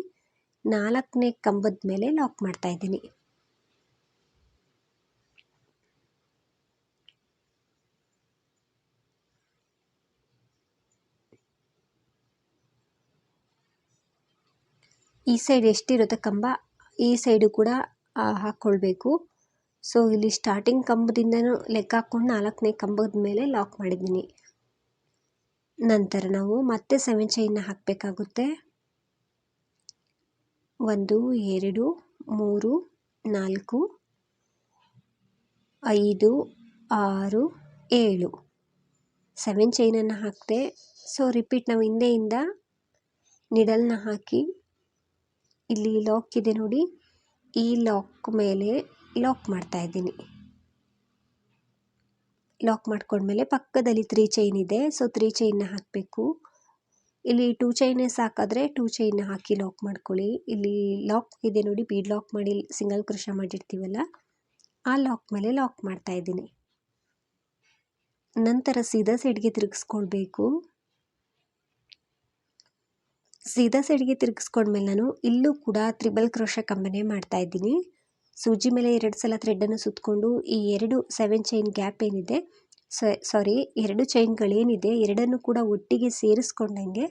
ನಾಲ್ಕನೇ ಕಂಬದ ಮೇಲೆ ಲಾಕ್ ಮಾಡ್ತಾ ಇದ್ದೀನಿ. ಈ ಸೈಡ್ ಎಷ್ಟಿರುತ್ತೆ ಕಂಬ? ಈ ಸೈಡು ಕೂಡ ಹಾಕ್ಕೊಳ್ಬೇಕು ಸೊ ಇಲ್ಲಿ ಸ್ಟಾರ್ಟಿಂಗ್ ಕಂಬದಿಂದನೂ ಲೆಕ್ಕ ಹಾಕ್ಕೊಂಡು ನಾಲ್ಕನೇ ಕಂಬದ ಮೇಲೆ ಲಾಕ್ ಮಾಡಿದ್ದೀನಿ. ನಂತರ ನಾವು ಮತ್ತೆ ಸೆವೆನ್ ಚೈನ್ನ ಹಾಕಬೇಕಾಗುತ್ತೆ. ಒಂದು, ಎರಡು, ಮೂರು, ನಾಲ್ಕು, ಐದು, ಆರು, ಏಳು. ಸೆವೆನ್ ಚೈನನ್ನು ಹಾಕಿದೆ ಸೊ ರಿಪೀಟ್ ನಾವು ಹಿಂದೆಯಿಂದ ನಿಡಲ್ನ ಹಾಕಿ ಇಲ್ಲಿ ಲಾಕ್ ಇದೆ ನೋಡಿ. ಈ ಲಾಕ್ ಮೇಲೆ ಲಾಕ್ ಮಾಡ್ತಾ ಇದ್ದೀನಿ. ಲಾಕ್ ಮಾಡ್ಕೊಂಡ್ಮೇಲೆ ಪಕ್ಕದಲ್ಲಿ ತ್ರೀ ಚೈನ್ ಇದೆ. ಸೊ ತ್ರೀ ಚೈನ್ನ ಹಾಕಬೇಕು. ಇಲ್ಲಿ ಟೂ ಚೈನೇ ಸಾಕಾದರೆ ಟೂ ಚೈನ್ನ ಹಾಕಿ ಲಾಕ್ ಮಾಡ್ಕೊಳ್ಳಿ. ಇಲ್ಲಿ ಲಾಕ್ ಇದೆ ನೋಡಿ ಬೀಡ್ ಲಾಕ್ ಮಾಡಿ ಸಿಂಗಲ್ ಕೃಷ ಮಾಡಿರ್ತೀವಲ್ಲ, ಆ ಲಾಕ್ ಮೇಲೆ ಲಾಕ್ ಮಾಡ್ತಾ ಇದ್ದೀನಿ. ನಂತರ ಸೀದಾ ಸೈಡ್ಗೆ ತಿರುಗಿಸ್ಕೊಳ್ಬೇಕು. ಸೀದಾ ಸೈಡ್ಗೆ ತಿರುಗಿಸ್ಕೊಂಡ್ಮೇಲೆ ನಾನು ಇಲ್ಲೂ ಕೂಡ ತ್ರಿಬಲ್ ಕ್ರೋಶ ಕಂಬನೆ ಮಾಡ್ತಾ ಇದ್ದೀನಿ. ಸೂಜಿ ಮೇಲೆ ಎರಡು ಸಲ ಥ್ರೆಡ್ಡನ್ನು ಸುತ್ತಕೊಂಡು ಈ ಎರಡು ಸೆವೆನ್ ಚೈನ್ ಗ್ಯಾಪ್ ಏನಿದೆ ಸಾರಿ ಎರಡು ಚೈನ್ಗಳೇನಿದೆ ಎರಡನ್ನು ಕೂಡ ಒಟ್ಟಿಗೆ ಸೇರಿಸ್ಕೊಂಡಂಗೆ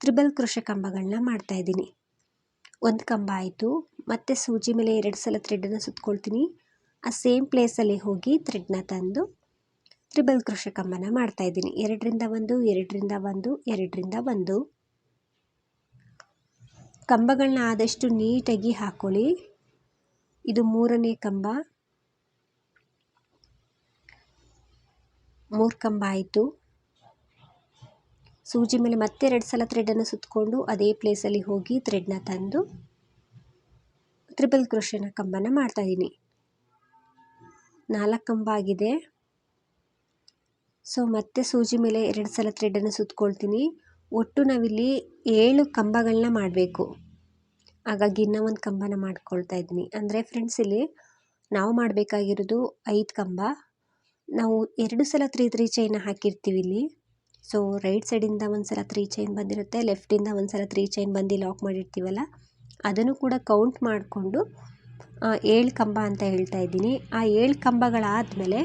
ತ್ರಿಬಲ್ ಕೃಷ ಕಂಬಗಳನ್ನ ಮಾಡ್ತಾ ಇದ್ದೀನಿ. ಒಂದು ಕಂಬ ಆಯಿತು, ಮತ್ತೆ ಸೂಜಿ ಮೇಲೆ ಎರಡು ಸಲ ಥ್ರೆಡ್ಡನ್ನು ಸುತ್ಕೊಳ್ತೀನಿ. ಆ ಸೇಮ್ ಪ್ಲೇಸಲ್ಲಿ ಹೋಗಿ ಥ್ರೆಡ್ನ ತಂದು ತ್ರಿಬಲ್ ಕೃಷ ಕಂಬನ ಮಾಡ್ತಾ ಇದ್ದೀನಿ. ಎರಡರಿಂದ ಒಂದು ಎರಡರಿಂದ ಒಂದು ಎರಡರಿಂದ ಒಂದು. ಕಂಬಗಳನ್ನ ಆದಷ್ಟು ನೀಟಾಗಿ ಹಾಕ್ಕೊಳ್ಳಿ ಇದು ಮೂರನೇ ಕಂಬ. ಮೂರು ಕಂಬ ಆಯಿತು. ಸೂಜಿ ಮೇಲೆ ಮತ್ತೆ ಎರಡು ಸಲ ಥ್ರೆಡನ್ನು ಸುತ್ತಕೊಂಡು ಅದೇ ಪ್ಲೇಸಲ್ಲಿ ಹೋಗಿ ಥ್ರೆಡ್ನ ತಂದು ತ್ರಿಬಲ್ ಕ್ರೋಶನ ಕಂಬನ ಮಾಡ್ತಾಯಿದ್ದೀನಿ ನಾಲ್ಕು ಕಂಬ ಆಗಿದೆ. ಸೊ ಮತ್ತೆ ಸೂಜಿ ಮೇಲೆ ಎರಡು ಸಲ ಥ್ರೆಡನ್ನು ಸುತ್ಕೊಳ್ತೀನಿ. ಒಟ್ಟು ನಾವಿಲ್ಲಿ ಏಳು ಕಂಬಗಳನ್ನ ಮಾಡಬೇಕು. ಹಾಗಾಗಿ ಇನ್ನೂ ಒಂದು ಕಂಬನ ಮಾಡ್ಕೊಳ್ತಾ ಇದ್ದೀನಿ ಅಂದರೆ ಫ್ರೆಂಡ್ಸ್ ಇಲ್ಲಿ ನಾವು ಮಾಡಬೇಕಾಗಿರೋದು ಐದು ಕಂಬ. ನಾವು ಎರಡು ಸಲ ತ್ರೀ ತ್ರೀ ಚೈನ್ ಹಾಕಿರ್ತೀವಿ ಇಲ್ಲಿ. ಸೊ ರೈಟ್ ಸೈಡಿಂದ ಒಂದು ಸಲ ತ್ರೀ ಚೈನ್ ಬಂದಿರುತ್ತೆ ಲೆಫ್ಟಿಂದ ಒಂದು ಸಲ ತ್ರೀ ಚೈನ್ ಬಂದು ಲಾಕ್ ಮಾಡಿರ್ತೀವಲ್ಲ, ಅದನ್ನು ಕೂಡ ಕೌಂಟ್ ಮಾಡಿಕೊಂಡು ಏಳು ಕಂಬ ಅಂತ ಹೇಳ್ತಾ ಇದ್ದೀನಿ. ಆ ಏಳು ಕಂಬಗಳಾದಮೇಲೆ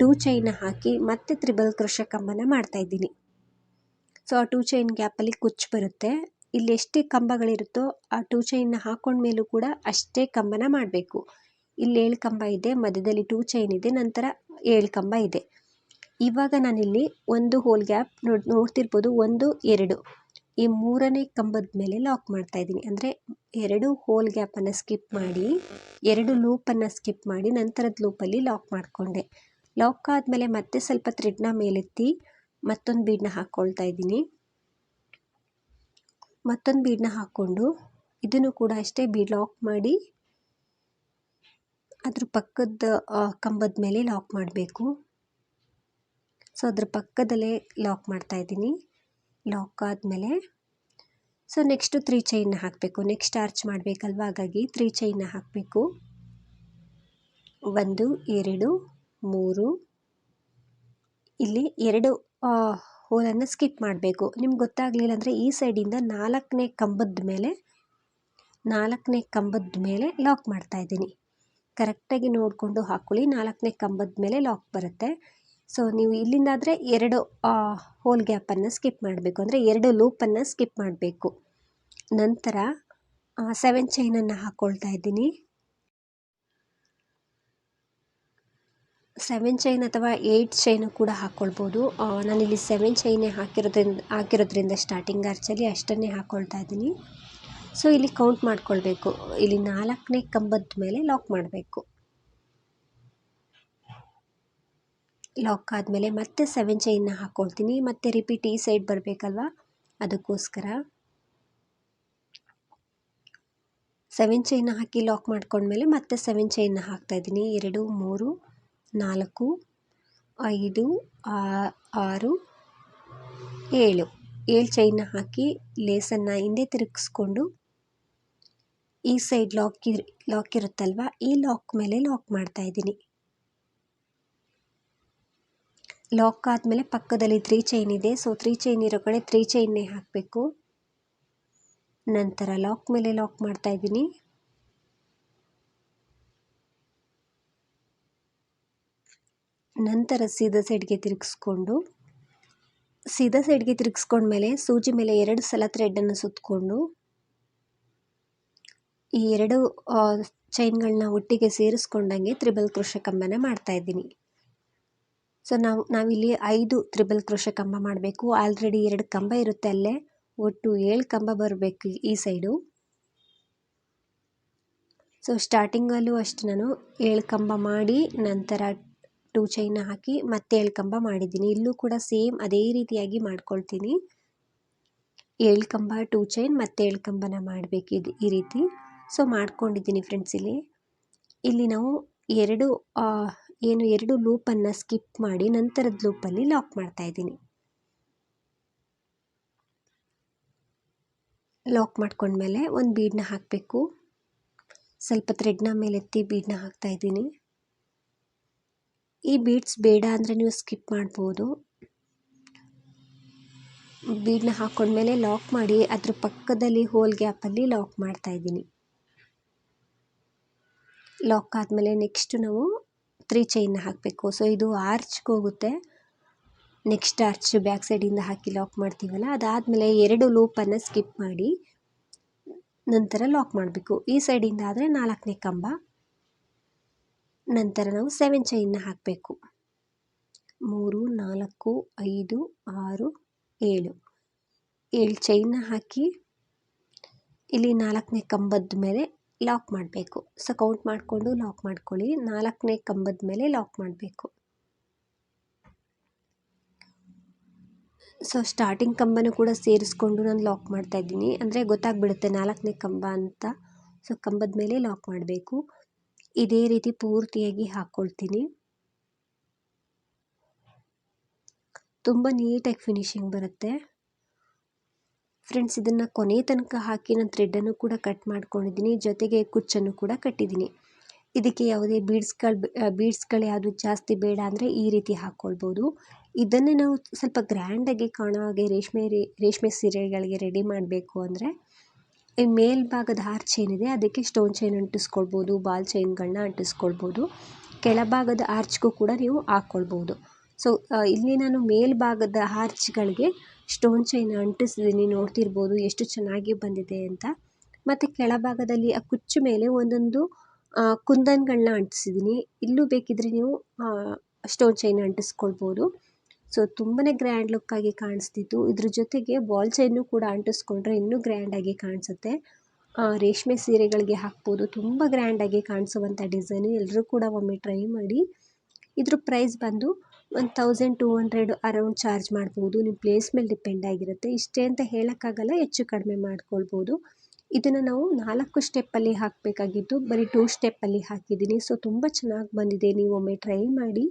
ಟೂ ಚೈನ ಹಾಕಿ ಮತ್ತೆ ತ್ರಿಬಲ್ ಕೃಷ ಕಂಬನ ಮಾಡ್ತಾಯಿದ್ದೀನಿ ಸೊ ಆ ಟೂ ಚೈನ್ ಗ್ಯಾಪಲ್ಲಿ ಕುಚ್ಚು ಬರುತ್ತೆ. ಇಲ್ಲಿ ಎಷ್ಟೇ ಕಂಬಗಳಿರುತ್ತೋ ಆ ಟೂ ಚೈನ್ನ ಹಾಕೊಂಡ್ಮೇಲೂ ಕೂಡ ಅಷ್ಟೇ ಕಂಬನ ಮಾಡಬೇಕು. ಇಲ್ಲಿ ಏಳು ಕಂಬ ಇದೆ, ಮಧ್ಯದಲ್ಲಿ ಟೂ ಚೈನ್ ಇದೆ, ನಂತರ ಏಳು ಕಂಬ ಇದೆ. ಇವಾಗ ನಾನಿಲ್ಲಿ ಒಂದು ಹೋಲ್ ಗ್ಯಾಪ್ ನೋಡ್, ನೋಡ್ತಿರ್ಬೋದು, ಒಂದು, ಎರಡು. ಈ ಮೂರನೇ ಕಂಬದ ಮೇಲೆ ಲಾಕ್ ಮಾಡ್ತಾ ಇದ್ದೀನಿ. ಅಂದರೆ ಎರಡು ಹೋಲ್ ಗ್ಯಾಪನ್ನು ಸ್ಕಿಪ್ ಮಾಡಿ, ಎರಡು ಲೂಪನ್ನು ಸ್ಕಿಪ್ ಮಾಡಿ ನಂತರದ ಲೂಪಲ್ಲಿ ಲಾಕ್ ಮಾಡಿಕೊಂಡೆ. ಲಾಕ್ ಆದಮೇಲೆ ಮತ್ತೆ ಸ್ವಲ್ಪ ಥ್ರೆಡ್ನ ಮೇಲೆತ್ತಿ ಮತ್ತೊಂದು ಬೀಡನ್ನ ಹಾಕ್ಕೊಳ್ತಾ ಇದ್ದೀನಿ. ಮತ್ತೊಂದು ಬೀಡನ್ನ ಹಾಕ್ಕೊಂಡು ಇದನ್ನು ಕೂಡ ಅಷ್ಟೇ ಬೀಡ್ ಲಾಕ್ ಮಾಡಿ ಅದ್ರ ಪಕ್ಕದ ಕಂಬದ ಮೇಲೆ ಲಾಕ್ ಮಾಡಬೇಕು. ಸೊ ಅದ್ರ ಪಕ್ಕದಲ್ಲೇ ಲಾಕ್ ಮಾಡ್ತಾ ಇದ್ದೀನಿ. ಲಾಕ್ ಆದಮೇಲೆ ಸೊ ನೆಕ್ಸ್ಟು ತ್ರೀ ಚೈನ್ನ ಹಾಕಬೇಕು. ನೆಕ್ಸ್ಟ್ ಆರ್ಚ್ ಮಾಡಬೇಕಲ್ವ? ಹಾಗಾಗಿ ತ್ರೀ ಚೈನ್ನ ಹಾಕಬೇಕು. ಒಂದು, ಎರಡು, ಮೂರು. ಇಲ್ಲಿ ಎರಡು ಹೋಲನ್ನು ಸ್ಕಿಪ್ ಮಾಡಬೇಕು. ನಿಮ್ಗೆ ಗೊತ್ತಾಗಲಿಲ್ಲ ಅಂದರೆ ಈ ಸೈಡಿಂದ ನಾಲ್ಕನೇ ಕಂಬದ ಮೇಲೆ, ನಾಲ್ಕನೇ ಕಂಬದ ಮೇಲೆ ಲಾಕ್ ಮಾಡ್ತಾ ಇದ್ದೀನಿ. ಕರೆಕ್ಟಾಗಿ ನೋಡಿಕೊಂಡು ಹಾಕ್ಕೊಳ್ಳಿ ನಾಲ್ಕನೇ ಕಂಬದ ಮೇಲೆ ಲಾಕ್ ಬರುತ್ತೆ. ಸೊ ನೀವು ಇಲ್ಲಿಂದಾದರೆ ಎರಡು ಹೋಲ್ ಗ್ಯಾಪನ್ನು ಸ್ಕಿಪ್ ಮಾಡಬೇಕು. ಅಂದರೆ ಎರಡು ಲೂಪನ್ನು ಸ್ಕಿಪ್ ಮಾಡಬೇಕು. ನಂತರ ಸೆವೆನ್ ಚೈನನ್ನು ಹಾಕ್ಕೊಳ್ತಾ ಇದ್ದೀನಿ. ಸೆವೆನ್ ಚೈನ್ ಅಥವಾ ಏಯ್ಟ್ ಚೈನು ಕೂಡ ಹಾಕ್ಕೊಳ್ಬೋದು ನಾನಿಲ್ಲಿ ಸೆವೆನ್ ಚೈನೇ ಹಾಕಿರೋದ್ರಿಂದ ಹಾಕಿರೋದ್ರಿಂದ ಸ್ಟಾರ್ಟಿಂಗ್ ಆರ್ಚಲ್ಲಿ ಅಷ್ಟನ್ನೇ ಹಾಕ್ಕೊಳ್ತಾ ಇದ್ದೀನಿ. ಸೊ ಇಲ್ಲಿ ಕೌಂಟ್ ಮಾಡ್ಕೊಳ್ಬೇಕು. ಇಲ್ಲಿ ನಾಲ್ಕನೇ ಕಂಬದ ಮೇಲೆ ಲಾಕ್ ಮಾಡಬೇಕು. ಲಾಕ್ ಆದಮೇಲೆ ಮತ್ತೆ ಸೆವೆನ್ ಚೈನ್ನ ಹಾಕ್ಕೊಳ್ತೀನಿ ಮತ್ತೆ ರಿಪೀಟ್ ಈ ಸೈಡ್ ಬರಬೇಕಲ್ವ? ಅದಕ್ಕೋಸ್ಕರ. ಸೆವೆನ್ ಚೈನ್ನ ಹಾಕಿ ಲಾಕ್ ಮಾಡ್ಕೊಂಡ್ಮೇಲೆ ಮತ್ತೆ ಸೆವೆನ್ ಚೈನ್ನ ಹಾಕ್ತಾಯಿದ್ದೀನಿ ಎರಡು, ಮೂರು. ನಾಲ್ಕು, ಐದು ಆರು, ಏಳು. ಏಳು ಚೈನ್ನ ಹಾಕಿ ಲೇಸನ್ನು ಹಿಂದೆ ತಿರುಗಿಸ್ಕೊಂಡು ಈ ಸೈಡ್ ಲಾಕ್ ಇರ್ ಲಾಕ್ ಇರುತ್ತಲ್ವ? ಈ ಲಾಕ್ ಮೇಲೆ ಲಾಕ್ ಮಾಡ್ತಾ ಇದ್ದೀನಿ. ಲಾಕ್ ಆದಮೇಲೆ ಪಕ್ಕದಲ್ಲಿ ತ್ರೀ ಚೈನ್ ಇದೆ. ಸೊ ತ್ರೀ ಚೈನ್ ಇರೋ ಕಡೆ ತ್ರೀ ಚೈನ್ನೇ ಹಾಕಬೇಕು. ನಂತರ ಲಾಕ್ ಮೇಲೆ ಲಾಕ್ ಮಾಡ್ತಾ ಇದ್ದೀನಿ. ನಂತರ ಸೀದಾ ಸೈಡ್ಗೆ ತಿರುಗಿಸ್ಕೊಂಡು, ಸೀದಾ ಸೈಡ್ಗೆ ತಿರುಗಿಸ್ಕೊಂಡ್ಮೇಲೆ ಸೂಜಿ ಮೇಲೆ ಎರಡು ಸಲ ಥ್ರೆಡನ್ನು ಸುತ್ತಕೊಂಡು ಈ ಎರಡು ಚೈನ್ಗಳನ್ನ ಒಟ್ಟಿಗೆ ಸೇರಿಸ್ಕೊಂಡಂಗೆ ತ್ರಿಬಲ್ ಕೃಷಿ ಕಂಬನ ಮಾಡ್ತಾ ಇದ್ದೀನಿ. ಸೊ ನಾವು, ನಾವಿಲ್ಲಿ ಐದು ತ್ರಿಬಲ್ ಕೃಷಿ ಕಂಬ ಮಾಡಬೇಕು. ಆಲ್ರೆಡಿ ಎರಡು ಕಂಬ ಇರುತ್ತೆ ಅಲ್ಲೇ. ಒಟ್ಟು ಏಳು ಕಂಬ ಬರಬೇಕು ಈ ಸೈಡು ಸೊ ಸ್ಟಾರ್ಟಿಂಗಲ್ಲೂ ಅಷ್ಟು ನಾನು. ಏಳು ಕಂಬ ಮಾಡಿ, ನಂತರ ಟೂ ಚೈನ ಹಾಕಿ ಮತ್ತೆ ಎಳ್ಕಂಬ ಕಂಬ ಮಾಡಿದ್ದೀನಿ. ಇಲ್ಲೂ ಕೂಡ ಸೇಮ್ ಅದೇ ರೀತಿಯಾಗಿ ಮಾಡ್ಕೊಳ್ತೀನಿ. ಏಳು ಕಂಬ ಟೂ ಚೈನ್ ಮತ್ತೆ ಎಳ್ಕಂಬನ ಕಂಬನ ಮಾಡಬೇಕು ಇದು ಈ ರೀತಿ. ಸೊ ಮಾಡ್ಕೊಂಡಿದ್ದೀನಿ ಫ್ರೆಂಡ್ಸ್ ಇಲ್ಲಿ. ಇಲ್ಲಿ ನಾವು ಎರಡು ಏನು ಎರಡು ಲೂಪನ್ನು ಸ್ಕಿಪ್ ಮಾಡಿ ನಂತರದ ಲೂಪಲ್ಲಿ ಲಾಕ್ ಮಾಡ್ತಾ ಇದ್ದೀನಿ. ಲಾಕ್ ಮಾಡ್ಕೊಂಡ್ಮೇಲೆ ಒಂದು ಬೀಡನ್ನ ಹಾಕಬೇಕು. ಸ್ವಲ್ಪ ಥ್ರೆಡ್ನ ಮೇಲೆತ್ತಿ ಬೀಡನ್ನ ಹಾಕ್ತಾ ಇದ್ದೀನಿ. ಈ ಬೀಡ್ಸ್ ಬೇಡ ಅಂದರೆ ನೀವು ಸ್ಕಿಪ್ ಮಾಡ್ಬೋದು. ಬೀಡನ್ನ ಹಾಕ್ಕೊಂಡ್ಮೇಲೆ ಲಾಕ್ ಮಾಡಿ ಅದ್ರ ಪಕ್ಕದಲ್ಲಿ ಹೋಲ್ ಗ್ಯಾಪಲ್ಲಿ ಲಾಕ್ ಮಾಡ್ತಾ ಇದ್ದೀನಿ. ಲಾಕ್ ಆದಮೇಲೆ ನೆಕ್ಸ್ಟ್ ನಾವು ತ್ರೀ ಚೈನ್ನ ಹಾಕಬೇಕು. ಸೊ ಇದು ಆರ್ಚ್ಗೆ ಹೋಗುತ್ತೆ. ನೆಕ್ಸ್ಟ್ ಆರ್ಚ್ ಬ್ಯಾಕ್ ಸೈಡಿಂದ ಹಾಕಿ ಲಾಕ್ ಮಾಡ್ತೀವಲ್ಲ, ಅದಾದಮೇಲೆ ಎರಡು ಲೂಪನ್ನು ಸ್ಕಿಪ್ ಮಾಡಿ ನಂತರ ಲಾಕ್ ಮಾಡಬೇಕು. ಈ ಸೈಡಿಂದ ಆದರೆ ನಾಲ್ಕನೇ ಕಂಬ. ನಂತರ ನಾವು ಸೆವೆನ್ ಚೈನ್ನ ಹಾಕಬೇಕು. ಮೂರು, ನಾಲ್ಕು, ಐದು, ಆರು, ಏಳು. ಏಳು ಚೈನ್ನ ಹಾಕಿ ಇಲ್ಲಿ ನಾಲ್ಕನೇ ಕಂಬದ ಮೇಲೆ ಲಾಕ್ ಮಾಡಬೇಕು. ಸೊ ಕೌಂಟ್ ಮಾಡಿಕೊಂಡು ಲಾಕ್ ಮಾಡ್ಕೊಳ್ಳಿ. ನಾಲ್ಕನೇ ಕಂಬದ ಮೇಲೆ ಲಾಕ್ ಮಾಡಬೇಕು. ಸೊ ಸ್ಟಾರ್ಟಿಂಗ್ ಕಂಬನೂ ಕೂಡ ಸೇರಿಸ್ಕೊಂಡು ನಾನು ಲಾಕ್ ಮಾಡ್ತಾ ಇದ್ದೀನಿ. ಅಂದರೆ ಗೊತ್ತಾಗ್ಬಿಡುತ್ತೆ ನಾಲ್ಕನೇ ಕಂಬ ಅಂತ. ಸೊ ಕಂಬದ ಮೇಲೆ ಲಾಕ್ ಮಾಡಬೇಕು. ಇದೇ ರೀತಿ ಪೂರ್ತಿಯಾಗಿ ಹಾಕ್ಕೊಳ್ತೀನಿ ತುಂಬ ನೀಟಾಗಿ ಫಿನಿಶಿಂಗ್ ಬರುತ್ತೆ. ಫ್ರೆಂಡ್ಸ್ ಇದನ್ನು ಕೊನೆ ತನಕ ಹಾಕಿ ನಾನು ಥ್ರೆಡ್ಡನ್ನು ಕೂಡ ಕಟ್ ಮಾಡ್ಕೊಂಡಿದ್ದೀನಿ. ಜೊತೆಗೆ ಕುಚ್ಚನ್ನು ಕೂಡ ಕಟ್ಟಿದ್ದೀನಿ. ಇದಕ್ಕೆ ಯಾವುದೇ ಬೀಡ್ಸ್ಗಳು ಬೀಡ್ಸ್ಗಳು ಯಾವುದು ಜಾಸ್ತಿ ಬೇಡ ಅಂದರೆ ಈ ರೀತಿ ಹಾಕ್ಕೊಳ್ಬೋದು ಇದನ್ನೇ ನಾವು ಸ್ವಲ್ಪ ಗ್ರ್ಯಾಂಡಾಗಿ ಕಾಣೋ ಹಾಗೆ ರೇಷ್ಮೆ ರೇಷ್ಮೆ ಸೀರೆಗಳಿಗೆ ರೆಡಿ ಮಾಡಬೇಕು ಅಂದರೆ ಈ ಮೇಲ್ಭಾಗದ ಆರ್ಚ್ ಏನಿದೆ, ಅದಕ್ಕೆ ಸ್ಟೋನ್ ಚೈನ್ ಅಂಟಿಸ್ಕೊಳ್ಬೋದು ಬಾಲ್ ಚೈನ್ಗಳನ್ನ ಅಂಟಿಸ್ಕೊಳ್ಬೋದು. ಕೆಳಭಾಗದ ಆರ್ಚ್ಗೂ ಕೂಡ ನೀವು ಹಾಕ್ಕೊಳ್ಬೋದು ಸೊ ಇಲ್ಲಿ ನಾನು ಮೇಲ್ಭಾಗದ ಆರ್ಚ್ಗಳಿಗೆ ಸ್ಟೋನ್ ಚೈನ್ ಅಂಟಿಸಿದ್ದೀನಿ ನೋಡ್ತಿರ್ಬೋದು ಎಷ್ಟು ಚೆನ್ನಾಗಿ ಬಂದಿದೆ ಅಂತ. ಮತ್ತು ಕೆಳಭಾಗದಲ್ಲಿ ಆ ಕುಚ್ಚು ಮೇಲೆ ಒಂದೊಂದು ಕುಂದನ್ಗಳನ್ನ ಅಂಟಿಸಿದ್ದೀನಿ ಇಲ್ಲೂ ಬೇಕಿದ್ರೆ ನೀವು ಸ್ಟೋನ್ ಚೈನ್ ಅಂಟಿಸ್ಕೊಳ್ಬೋದು. ಸೊ ತುಂಬನೇ ಗ್ರ್ಯಾಂಡ್ ಲುಕ್ಕಾಗಿ ಕಾಣಿಸ್ತಿತ್ತು. ಇದ್ರ ಜೊತೆಗೆ ಬಾಲ್ ಚೈನು ಕೂಡ ಅಂಟಿಸ್ಕೊಂಡ್ರೆ ಇನ್ನೂ ಗ್ರ್ಯಾಂಡಾಗಿ ಕಾಣಿಸುತ್ತೆ. ರೇಷ್ಮೆ ಸೀರೆಗಳಿಗೆ ಹಾಕ್ಬೋದು. ತುಂಬ ಗ್ರ್ಯಾಂಡಾಗಿ ಕಾಣಿಸುವಂಥ ಡಿಸೈನು ಎಲ್ಲರೂ ಕೂಡ ಒಮ್ಮೆ ಟ್ರೈ ಮಾಡಿ. ಇದ್ರ ಪ್ರೈಸ್ ಬಂದು one thousand two hundred around charge ಮಾಡ್ಬೋದು. ನಿಮ್ಮ ಪ್ಲೇಸ್ ಮೇಲೆ ಡಿಪೆಂಡ್ ಆಗಿರುತ್ತೆ. ಇಷ್ಟೇ ಅಂತ ಹೇಳೋಕ್ಕಾಗಲ್ಲ, ಹೆಚ್ಚು ಕಡಿಮೆ ಮಾಡ್ಕೊಳ್ಬೋದು. ಇದನ್ನು ನಾವು ನಾಲ್ಕು ಸ್ಟೆಪ್ಪಲ್ಲಿ ಹಾಕಬೇಕಾಗಿತ್ತು. ಬರೀ ಟೂ ಸ್ಟೆಪ್ಪಲ್ಲಿ ಹಾಕಿದ್ದೀನಿ. ಸೊ ತುಂಬ ಚೆನ್ನಾಗಿ ಬಂದಿದೆ. ನೀವು ಒಮ್ಮೆ ಟ್ರೈ ಮಾಡಿ.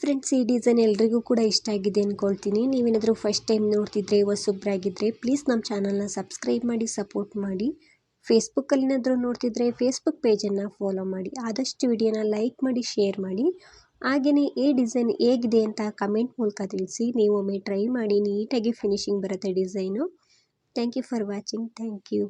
ಫ್ರೆಂಡ್ಸ್ ಈ ಡಿಸೈನ್ ಎಲ್ರಿಗೂ ಕೂಡ ಇಷ್ಟ ಆಗಿದೆ ಅಂದ್ಕೊಳ್ತೀನಿ ನೀವೇನಾದರೂ ಫಸ್ಟ್ ಟೈಮ್ ನೋಡ್ತಿದ್ರೆ ಹೊಸೊಬ್ಬರಾಗಿದ್ದರೆ ಪ್ಲೀಸ್ ನಮ್ಮ ಚಾನಲ್ನ ಸಬ್ಸ್ಕ್ರೈಬ್ ಮಾಡಿ ಸಪೋರ್ಟ್ ಮಾಡಿ. ಫೇಸ್ಬುಕ್ಕಲ್ಲಿನಾದರೂ ನೋಡ್ತಿದ್ರೆ ಫೇಸ್ಬುಕ್ ಪೇಜನ್ನು ಫಾಲೋ ಮಾಡಿ. ಆದಷ್ಟು ವಿಡಿಯೋನ ಲೈಕ್ ಮಾಡಿ ಶೇರ್ ಮಾಡಿ. ಹಾಗೆಯೇ ಈ ಡಿಸೈನ್ ಹೇಗಿದೆ ಅಂತ ಕಮೆಂಟ್ ಮೂಲಕ ತಿಳಿಸಿ. ನೀವೊಮ್ಮೆ ಟ್ರೈ ಮಾಡಿ ನೀಟಾಗಿ ಫಿನಿಶಿಂಗ್ ಬರುತ್ತೆ design thank you for watching thank you